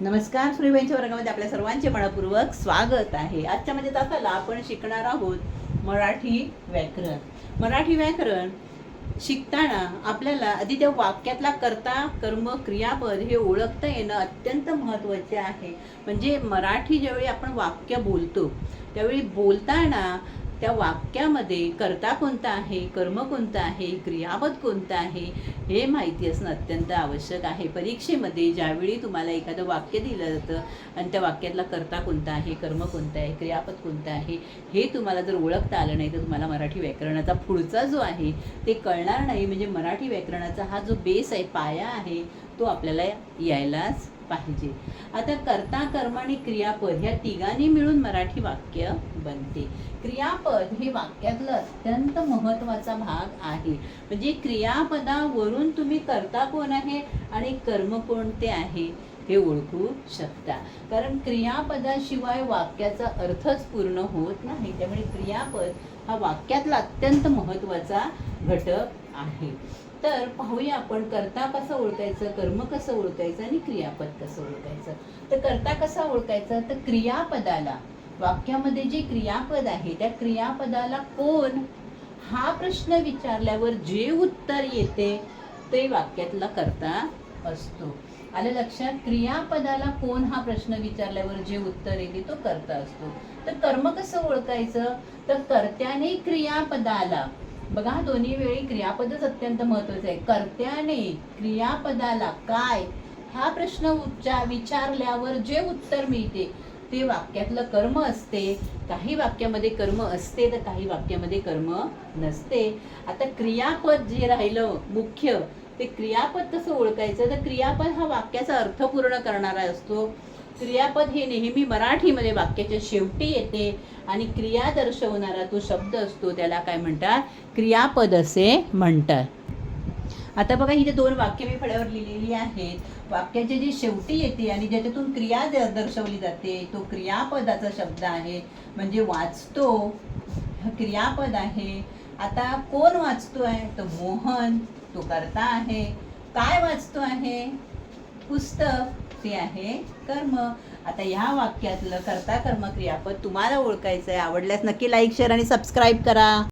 नमस्कार सूर्यबाईंच्या वर्गामध्ये आपल्या सर्वांचे मनपूर्वक स्वागत आहे. आजच्या म्हणजे तासाला आपण शिकणार आहोत मराठी व्याकरण. मराठी व्याकरण शिकताना आपल्याला आधी त्या वाक्यातला कर्ता कर्म क्रियापद हे ओळखता येणं अत्यंत महत्त्वाचे आहे. म्हणजे मराठी ज्यावेळी आपण वाक्य बोलतो त्यावेळी बोलताना त्या वाक्यामध्ये कर्ता कोणता आहे कर्म कोणतं आहे क्रियापद कोणतं आहे हे माहिती असणं अत्यंत आवश्यक आहे. परीक्षेमध्ये ज्यावेळी तुम्हाला एखादं वाक्य दिलं जातं आणि त्या वाक्यातला कर्ता कोणता आहे कर्म कोणतं आहे क्रियापद कोणतं आहे हे तुम्हाला जर ओळखता आलं नाही तर तुम्हाला मराठी व्याकरणाचा पुढचा जो आहे ते कळणार नाही. म्हणजे मराठी व्याकरणाचा हा जो बेस आहे पाया आहे तो आपल्याला यायलाच पाहिजे. आता कर्ता कर्म आणि क्रियापद ह्या तिघांनी मिळून मराठी वाक्य बनते. क्रियापद हे वाक्यातलं अत्यंत महत्त्वाचा भाग आहे. म्हणजे क्रियापदावरून तुम्ही कर्ता कोण आहे आणि कर्म कोणते आहे? हे ओळखू शकता. कारण क्रियापदाशिवाय वाक्याचा अर्थच पूर्ण होत नाही. त्यामुळे क्रियापद हा वाक्यातला अत्यंत महत्त्वाचा घटक आहे. तर पाहूया आपण कर्ता कसं ओळखायचं कर्म कसं ओळखायचं आणि क्रियापद कसं ओळखायचं. तर कर्ता कसा ओळखायचा? तर क्रियापदाला. वाक्यामध्ये जे क्रियापद आहे त्या क्रियापदाला कोण? हा प्रश्न विचारल्यावर जे उत्तर येते ते वाक्यातला कर्ता असतो. आलं लक्षात? क्रियापदाला कोण हा प्रश्न विचारल्यावर जे उत्तर येते तो कर्ता असतो. तर कर्म कसं ओळखायचं? तर कर्त्याने क्रियापदाला बघा दोन्ही वेळी क्रियापदच अत्यंत महत्वाचं आहे. कर्त्याने क्रियापदाला काय हा प्रश्न उच्चा विचारल्यावर जे उत्तर मिळते ते वाक्यातलं कर्म असते. काही वाक्यामध्ये कर्म असते तर काही वाक्यामध्ये कर्म नसते. आता क्रियापद जे राहिलं मुख्य ते क्रियापद कसं ओळखायचं तर क्रियापद हा वाक्याचा अर्थ पूर्ण करणारा असतो. क्रियापद हे नेहमी मराठीमध्ये वाक्याच्या शेवटी येते आणि क्रिया दर्शवणारा तो शब्द असतो त्याला काय म्हणतात? क्रियापद असे म्हणतात. आता बघा ही जे दोन वाक्य मी फळ्यावर लिहिलेली आहेत. वाक्याचे जे शेवटी येते आणि ज्याच्यातून क्रिया दर्शवली जाते तो क्रियापदाचा शब्द आहे. म्हणजे वाचतो. हा क्रियापद आहे. आता कोण वाचतो आहे तो मोहन तो करता आहे. काय वाचतो आहे? पुस्तक. ते आहे कर्म. आता ह्या वाक्यातलं कर्ता कर्म क्रियापद तुम्हाला ओळखायचं आहे आवडल्यास नक्की लाईक शेअर आणि सबस्क्राईब करा.